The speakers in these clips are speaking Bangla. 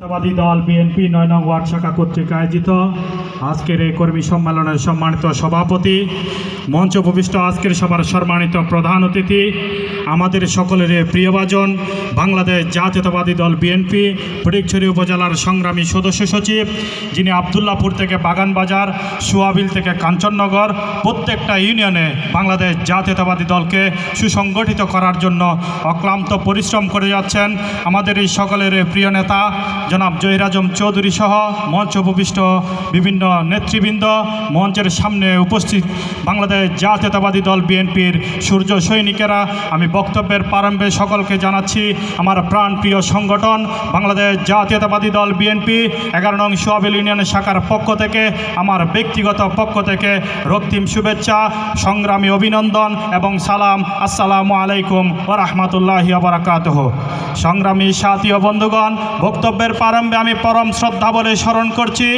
জাতীয়তাবাদী দল বিএনপি নয় নং ওয়ার্ড শাখা কর্তৃক আয়োজিত আজকের এই কর্মী সম্মেলনের সম্মানিত সভাপতি, মঞ্চ উপবিষ্ট আজকের সভার সম্মানিত প্রধান অতিথি, আমাদের সকলের প্রিয়ভাজন বাংলাদেশ জাতীয়তাবাদী দল বিএনপি ফটিকছড়ি উপজেলার সংগ্রামী সদস্য সচিব, যিনি আবদুল্লাপুর থেকে বাগানবাজার সুয়াবিল থেকে কাঞ্চননগর, প্রত্যেকটা ইউনিয়নে বাংলাদেশ জাতীয়তাবাদী দলকে সুসংগঠিত করার জন্য অক্লান্ত পরিশ্রম করে যাচ্ছেন। আমাদের এই সকলের প্রিয় নেতা জনাব জহির চৌধুরী সহ মঞ্চ উপবিষ্ট বিভিন্ন নেতৃবৃন্দ, মঞ্চের সামনে উপস্থিত বাংলাদেশ জাতীয়তাবাদী দল বিএনপির সূর্য সৈনিকেরা। আমি বক্তব্যের প্রারম্ভে সকলকে জানাচ্ছি, আমার প্রাণপ্রিয় সংগঠন বাংলাদেশ জাতীয়তাবাদী দল বিএনপি, এগারো নং সোয়াবিল ইউনিয়নের শাখার পক্ষ থেকে, আমার ব্যক্তিগত পক্ষ থেকে রক্তিম শুভেচ্ছা, সংগ্রামী অভিনন্দন এবং সালাম, আসসালামু আলাইকুম রহমতুল্লাহি বারাকাতহ। সংগ্রামী সাথী বন্ধুগণ, বক্তব্যের প্রারম্ভে আমি পরম শ্রদ্ধা বলে স্মরণ করছি।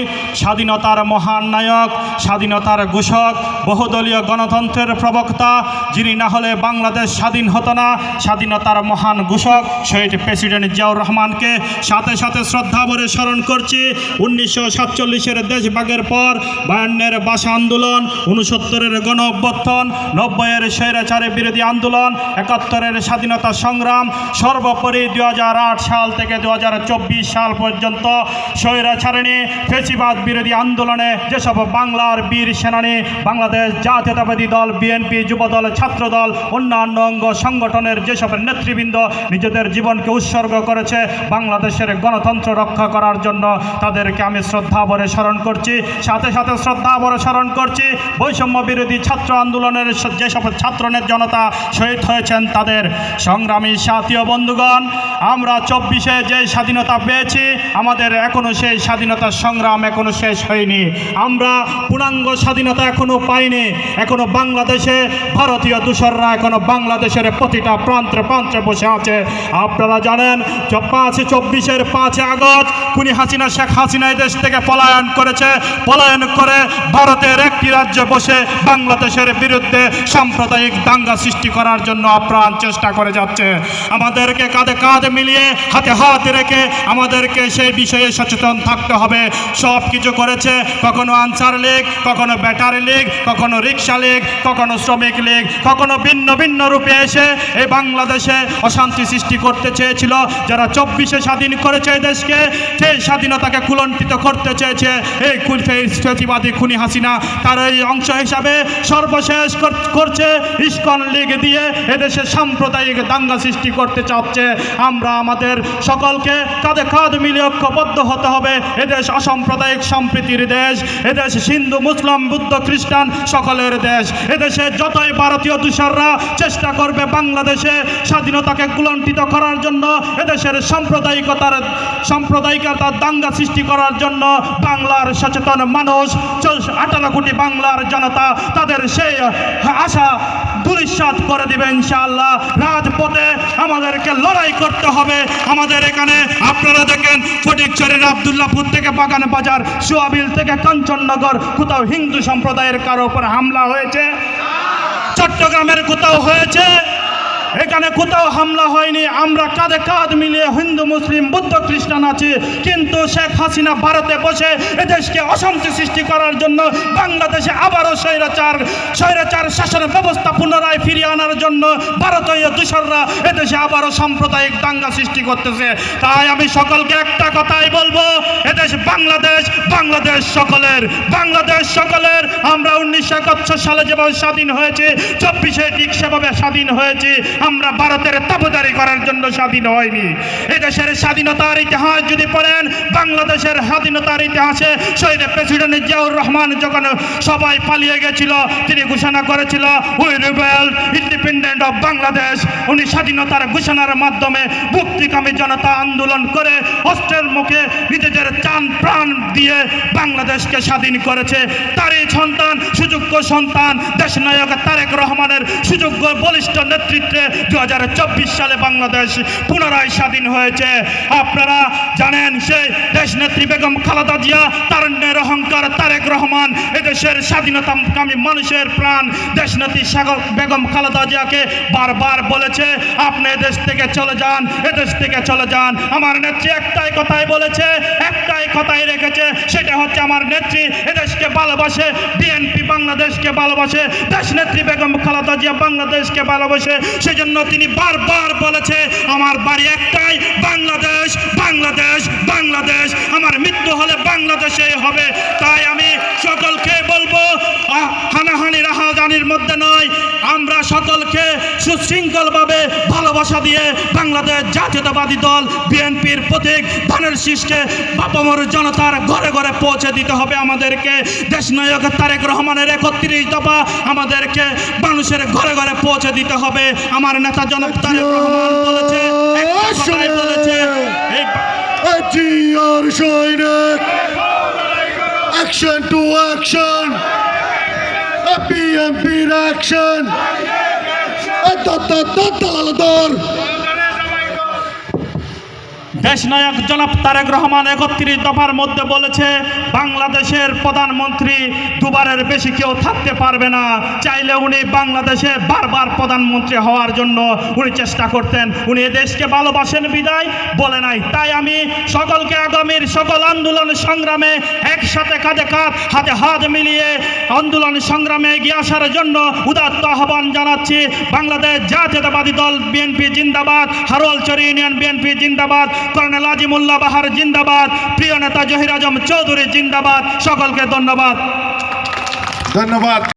স্বাধীনতার মহান নায়ক, স্বাধীনতার ঘোষক, বহুদলীয় গণতন্ত্রের প্রবক্তা, যিনি না হলে বাংলাদেশ স্বাধীন হতো না, স্বাধীনতার মহান ঘোষক, শহীদ প্রেসিডেন্ট জিয়াউর রহমানকে সাথে সাথে শ্রদ্ধা ভরে স্মরণ করছি। উনিশশো সাতচল্লিশের দেশভাগের পর বায়ান্নের ভাষা আন্দোলন উনসত্তরের গণ অভ্যর্থন নব্বইয়ের স্বৈরাচারের বিরোধী আন্দোলন, একাত্তরের স্বাধীনতা সংগ্রাম, সর্বোপরি দু হাজার আট সাল থেকে দু হাজার চব্বিশ সাল পর্যন্ত স্বৈরাচারিণী ফেসিবাদ বিরোধী আন্দোলনে যেসব বাংলার বীর সেনানী, বাংলাদেশ জাতীয়তাবাদী দল, বিএনপি, যুবদল, ছাত্রদল, অন্যান্য অঙ্গ সংগঠনের যেসব নেতৃবৃন্দ নিজেদের জীবনকে উৎসর্গ করেছে বাংলাদেশের গণতন্ত্র রক্ষা করার জন্য, তাদেরকে আমি শ্রদ্ধা ভরে স্মরণ করছি। সাথে সাথে শ্রদ্ধা ভরে স্মরণ করছি, বৈষম্য বিরোধী ছাত্র আন্দোলনের যেসব ছাত্রনের জনতা শহীদ হয়েছেন, তাদের সংগ্রামী সাথী বন্ধুগণ, আমরা চব্বিশে যে স্বাধীনতা পেয়েছি আমাদের এখনও সেই স্বাধীনতার সংগ্রাম এখনও শেষ হয়নি। আমরা পূর্ণাঙ্গ স্বাধীনতা এখনও পাইনি। এখনও বাংলাদেশে ভারতীয় দূষররা এখনও বাংলাদেশের প্রতিটা প্রান্তে প্রান্তে বসে আছে। আপনারা জানেন পাঁচ চব্বিশের পাঁচই আগস্ট খুনি হাসিনা, শেখ হাসিনা দেশ থেকে পলায়ন করেছে। পলায়ন করে ভারতের একটি রাজ্যে বসে বাংলাদেশের বিরুদ্ধে সাম্প্রদায়িক দাঙ্গা সৃষ্টি করার জন্য আপ্রাণ চেষ্টা করে যাচ্ছে। আমাদেরকে কাঁধে কাঁধ মিলিয়ে হাতে হাত রেখে আমাদেরকে সেই বিষয়ে সচেতন থাকতে হবে। সব কিছু করেছে কখনো আনসার লীগ, কখনো ব্যাটারি লীগ, কখনো রিক্সা লীগ, কখনো শ্রমিক লীগ, কখনো ভিন্ন ভিন্ন রূপে এসে এই বাংলাদেশে অশান্তি সৃষ্টি করতে চেয়েছিল। যারা চব্বিশে স্বাধীন করেছে এই দেশকে, সেই স্বাধীনতাকে কুলণ্ঠিত করতে চেয়েছে এই সেই খুনি হাসিনা। তার এই অংশ হিসাবে সর্বশেষ কর- করছে ইস্কন লীগ দিয়ে এদেশে সাম্প্রদায়িক দাঙ্গা সৃষ্টি করতে চাচ্ছে। আমরা আমাদের সকলকে কাঁধে কাঁধ মিলিয়ে ঐক্যবদ্ধ হতে হবে। এদেশ অসাম্প্রদায়িক সম্প্রীতির দেশ। এদেশ হিন্দু, মুসলিম, বুদ্ধ, খ্রিস্টান সকলের দেশ। এদেশে যতই ভারতীয় তুষাররা চেষ্টা করবে বাংলাদেশে স্বাধীনতাকে কুলণ্ঠিত করার জন্য এদেশের সাম্প্রদায়িকতার সাম্প্রদায়িকতার দাঙ্গা সৃষ্টি করার জন্য বাংলার সচেতন মানুষ আঠারো কোটি বাংলার জনতা তাদের সেই আশা দুরিশ্বাদ করে দিবে ইনশাআল্লাহ। রাজপথে আমাদেরকে লড়াই করতে হবে। আমাদের এখানে আপনারা দেখেন ফটিকচরের আবদুল্লাপুর থেকে বাগান বাজার, সোয়াবিল থেকে কাঞ্চননগর, কোথাও হিন্দু সম্প্রদায়ের কারও উপর হামলা হয়েছে? চট্টগ্রামের কোথাও হয়েছে? এখানে কোথাও হামলা হয়নি। আমরা কাঁধে কাঁধ মিলিয়ে হিন্দু, মুসলিম, বুদ্ধ, খ্রিস্টান আছি। কিন্তু শেখ হাসিনা ভারতে বসে এদেশকে অশান্তি সৃষ্টি করার জন্য বাংলাদেশে আবারও স্বৈরাচার স্বৈরাচার শাসন ব্যবস্থা পুনরায় ফিরিয়ে আনার জন্য ভারতীয় দূষররা এদেশে আবারও সাম্প্রদায়িক দাঙ্গা সৃষ্টি করতেছে। তাই আমি সকলকে একটা কথাই বলব, এদেশ বাংলাদেশ বাংলাদেশ সকলের বাংলাদেশ সকলের। আমরা উনিশশো একাত্তর সালে যেভাবে স্বাধীন হয়েছে, চব্বিশে ঠিক সেভাবে স্বাধীন হয়েছে। আমরা ভারতের তাবুদারি করার জন্য স্বাধীন হয়নি। এদেশের স্বাধীনতার ইতিহাস যদি পড়েন, বাংলাদেশের স্বাধীনতার ইতিহাসে শহীদ প্রেসিডেন্ট জিয়াউর রহমান যখন সবাই পালিয়ে গেছিল, তিনি ঘোষণা করেছিল we rebel independent of Bangladesh উনি স্বাধীনতার ঘোষণার মাধ্যমে মুক্তিকামী জনতা আন্দোলন করে অস্ত্রের মুখে নিজেদের চান প্রাণ দিয়ে বাংলাদেশকে স্বাধীন করেছে। তারই সন্তান, সুযোগ্য সন্তান, দেশনায়ক তারেক রহমানের সুযোগ্য বলিষ্ঠ নেতৃত্বে দু হাজার চব্বিশ সালে বাংলাদেশ পুনরায় স্বাধীন হয়েছে। আপনারা জানেন সেই দেশনেত্রী বেগম খালেদা জিয়া তারণ্যের অহংকার, তারেক রহমান, এদেশের স্বাধীনতাকামী মানুষের প্রাণ। দেশনেত্রী সাগর বেগম খালেদা জিয়াকে বারবার বলেছে, আপনি এদেশ থেকে চলে যান, এদেশ থেকে চলে যান। আমার নেত্রী একটাই কথাই বলেছে, একটাই কথাই রেখেছে, সেটা হচ্ছে আমার নেত্রী এদেশকে ভালোবাসে বিএনপি বাংলাদেশকে ভালোবাসে দেশনেত্রী বেগম খালেদা জিয়া বাংলাদেশকে ভালোবাসে। সেজন্য তিনি বারবার বলেছে, আমার বাড়ি একটাই, বাংলাদেশ বাংলাদেশ বাংলাদেশ। আমার মৃত্যু হলে বাংলাদেশে হবে। তাই আমি সকলকে বলব হানাহানি রাহাজানির মধ্যে নয়, আমরা সকলকে সুশৃঙ্খলভাবে ভালোবাসা দিয়ে বাংলাদেশ জাতীয়তাবাদী দল, বিএনপির প্রতীক ধানের শীষকে বাপমর জনতার ঘরে ঘরে পৌঁছে দিতে হবে আমাদেরকে। দেশ দেশনায়ক তারেক রহমানের একত্রিশ দফা আমাদেরকে মানুষের ঘরে ঘরে পৌঁছে দিতে হবে। আমার নেতা জনক তারেক রহমান বলেছে বলেছে, এই জিয়ার সৈনিক অ্যাকশন টু অ্যাকশন বিএমপির অ্যাকশন দর দেশনায়ক জনাব তারেক রহমান একত্রিশ দফার মধ্যে বলেছে, বাংলাদেশের প্রধানমন্ত্রী দুবারের বেশি কেউ থাকতে পারবে না। চাইলে উনি বাংলাদেশে বারবার প্রধানমন্ত্রী হওয়ার জন্য উনি চেষ্টা করতেন। উনি দেশকে ভালোবাসেন, বিদায় বলে নাই। তাই আমি সকলকে আগামীর সকল আন্দোলন সংগ্রামে একসাথে কাঁধে কাঁধ, হাতে হাত মিলিয়ে আন্দোলন সংগ্রামে এগিয়ে আসার জন্য উদাত্ত আহ্বান জানাচ্ছি। বাংলাদেশ জাতীয়তাবাদী দল, বিএনপি জিন্দাবাদ হারোয়ালচর ইউনিয়ন বিএনপি জিন্দাবাদ। কর্নেল মোল্লা বাহার জিন্দাবাদ। প্রিয় নেতা জহির আজম চৌধুরী জিন্দাবাদ। সকলকে ধন্যবাদ। ধন্যবাদ।